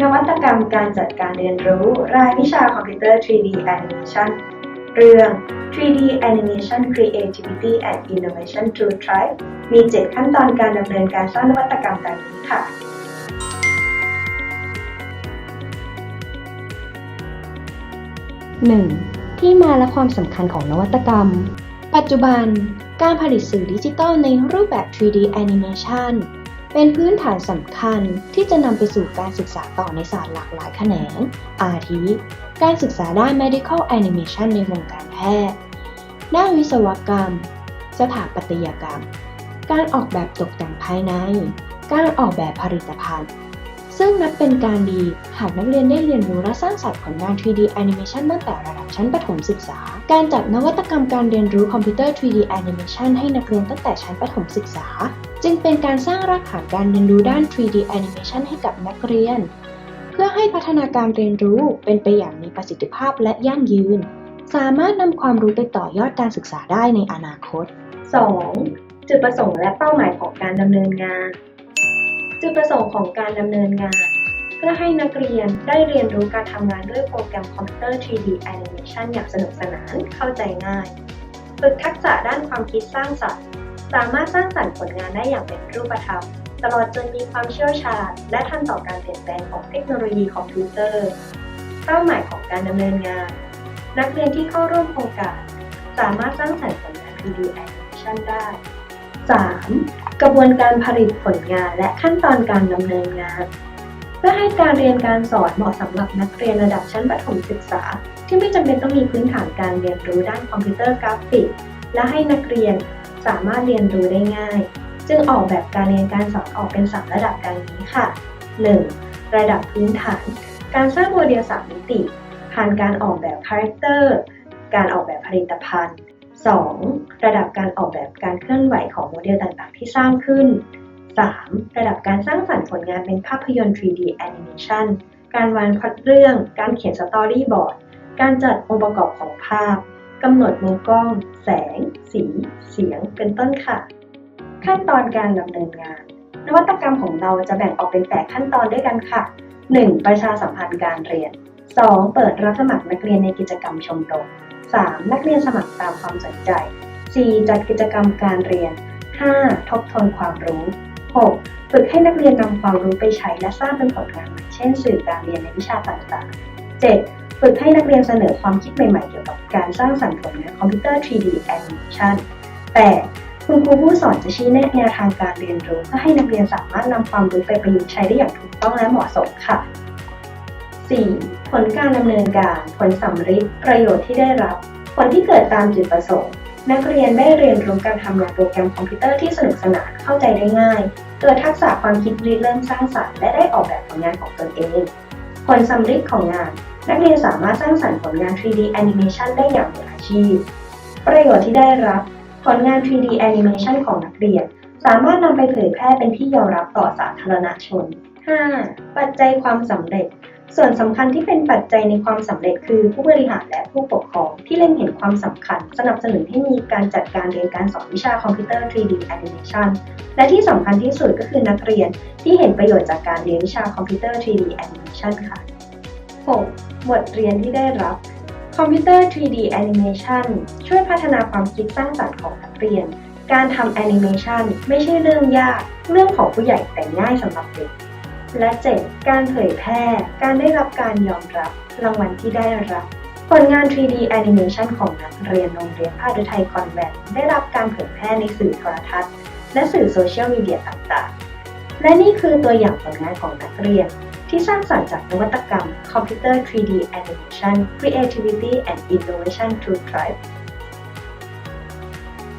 นวัตกรรมการจัดการเรียนรู้ รายวิชาคอมพิวเตอร์ 3D Animation เรื่อง 3D Animation Creativity and Innovation to Thrive มี 7 ขั้นตอนการดำเนินการสร้างนวัตกรรมดังนี้ค่ะ 1. ที่มาและความสำคัญของนวัตกรรม ปัจจุบัน การผลิตสื่อดิจิทัลในรูปแบบ 3D Animation เป็นพื้นฐานสำคัญที่จะนำไปสู่การศึกษาต่อในศาสตร์หลากหลายแขนง อาทิ การศึกษาด้าน Medical Animation ในวงการแพทย์ ด้านวิศวกรรม สถาปัตยกรรม การออกแบบตกแต่งภายใน การออกแบบผลิตภัณฑ์ ซึ่งนับเป็นการดีหากนักเรียนได้เรียนรู้และสร้างสรรค์ผลงาน 3D Animation ตั้งแต่ระดับชั้นประถมศึกษา การจัดนวัตกรรมการเรียนรู้คอมพิวเตอร์ 3D Animation ให้นักเรียนตั้งแต่ชั้นประถมศึกษา จึงเป็นการสร้างรากฐานการเรียนรู้ด้าน 3D Animation ให้กับนักเรียน เพื่อให้พัฒนาการเรียนรู้เป็นไปอย่างมีประสิทธิภาพและยั่งยืน สามารถนำความรู้ไปต่อยอดการศึกษาได้ในอนาคต 2. จุดประสงค์และเป้าหมายของการดำเนินงาน จุดประสงค์ของการดำเนินงาน เพื่อให้นักเรียนได้เรียนรู้การทำงานด้วยโปรแกรมคอมพิวเตอร์ 3D Animation อย่างสนุกสนานเข้าใจง่ายฝึกทักษะด้านความคิดสร้างสรรค์ สามารถสร้างสรรค์ผลงานได้อย่างเป็นรูปธรรม ตลอดจนมีความเชี่ยวชาญ และทันต่อการเปลี่ยนแปลงของเทคโนโลยีคอมพิวเตอร์ เป้าหมายของการดำเนินงาน นักเรียนที่เข้าร่วมโครงการ สามารถสร้างสรรค์ผลงาน 3D Animation ได้ 3. กระบวนการผลิตผลงานและขั้นตอนการดำเนินงาน เพื่อให้การเรียนการสอนเหมาะสำหรับนักเรียนระดับชั้นประถมศึกษา ที่ไม่จำเป็นต้องมีพื้นฐานการเรียนรู้ด้านคอมพิวเตอร์กราฟิก และให้นักเรียนสามารถเรียนรู้ได้ง่าย จึงออกแบบการเรียนการสอนออกเป็น 3 ระดับดังนี้ค่ะ 1. ระดับพื้นฐาน การสร้างโมเดล3มิติ ผ่านการออกแบบคาแรคเตอร์ การออกแบบผลิตภัณฑ์ 2. ระดับการออกแบบการเคลื่อนไหวของโมเดลต่างๆ ที่สร้างขึ้น 3. ระดับการสร้างสรรค์ผลงานเป็นภาพยนตร์ 3D Animation การวางพล็อตเรื่อง การเขียนสตอรี่บอร์ด การจัดองค์ประกอบของภาพ กำหนดมุมกล้อง แสง สี เสียง เป็นต้นค่ะ ขั้นตอนการดำเนินงาน นวัตกรรมของเราจะแบ่งออกเป็น 8 ขั้นตอนด้วยกันค่ะ 1. ประชาสัมพันธ์การเรียน 2. เปิดรับสมัครนักเรียนในกิจกรรมชมรม 3. นักเรียนสมัครตามความสนใจ 4. จัดกิจกรรมการเรียน 5. ทบทวนความรู้ 6. ฝึกให้นักเรียนนำความรู้ไปใช้และสร้างเป็นผลงานใหม่เช่นสื่อการเรียนในวิชาต่างๆ 7. ฝึกให้นักเรียนเสนอความคิดใหม่ๆ เกี่ยวกับการสร้างสรรค์ผลงานคอมพิวเตอร์ 3D Animation 8. คุณครูผู้สอนจะชี้แนะแนวทางการเรียนรู้เพื่อให้นักเรียนสามารถนำความรู้ไปประยุกต์ใช้ได้อย่างถูกต้องและเหมาะสมค่ะ 4. ผลการดำเนินการ ผลสำฤทธิ์ประโยชน์ที่ได้รับ ผลที่เกิดตามจุดประสงค์ นักเรียนได้เรียนรู้การทำงานโปรแกรมคอมพิวเตอร์ที่สนุกสนานเข้าใจได้ง่าย เกิดทักษะความคิดริเริ่มสร้างสรรค์และได้ออกแบบผลงานของตนเอง ผลสำฤทธิ์ของงาน นักเรียนสามารถสร้างสรรค์ผลงาน 3D Animation ได้อย่างมืออาชีพ ประโยชน์ที่ได้รับ ผลงาน 3D Animation ของนักเรียน สามารถนำไปเผยแพร่เป็นที่ยอมรับต่อสาธารณชน 5. ปัจจัยความสำเร็จ ส่วนสำคัญที่เป็นปัจจัยในความสำเร็จคือผู้บริหารและผู้ปกครองที่เล็งเห็นความสำคัญ สนับสนุนให้มีการจัดการเรียนการสอนวิชาคอมพิวเตอร์ 3D Animation และที่สำคัญที่สุดก็คือนักเรียนที่เห็นประโยชน์จากการเรียนวิชาคอมพิวเตอร์ 3D Animation ค่ะ 6. บทเรียนที่ได้รับคอมพิวเตอร์ 3D Animation ช่วยพัฒนาความคิดสร้างสรรค์ของนักเรียน การทำแอนิเมชันไม่ใช่เรื่องยาก เรื่องของผู้ใหญ่แต่ง่ายสำหรับเด็ก และ 7. การเผยแพร่ การได้รับการยอมรับ รางวัลที่ได้รับ ผลงาน 3D Animation ของนักเรียนโรงเรียนภาคฤทัยคอนแวนได้รับการเผยแพร่ในสื่อโทรทัศน์ และสื่อโซเชียลมีเดียต่างๆ และนี่คือตัวอย่างผลงานของนักเรียน ที่สร้างสรรค์จากนวัตกรรมคอมพิวเตอร์ 3D Animation Creativity and Innovation to Thrive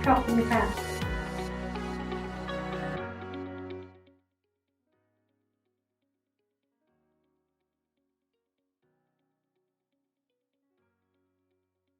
ขอบคุณค่ะ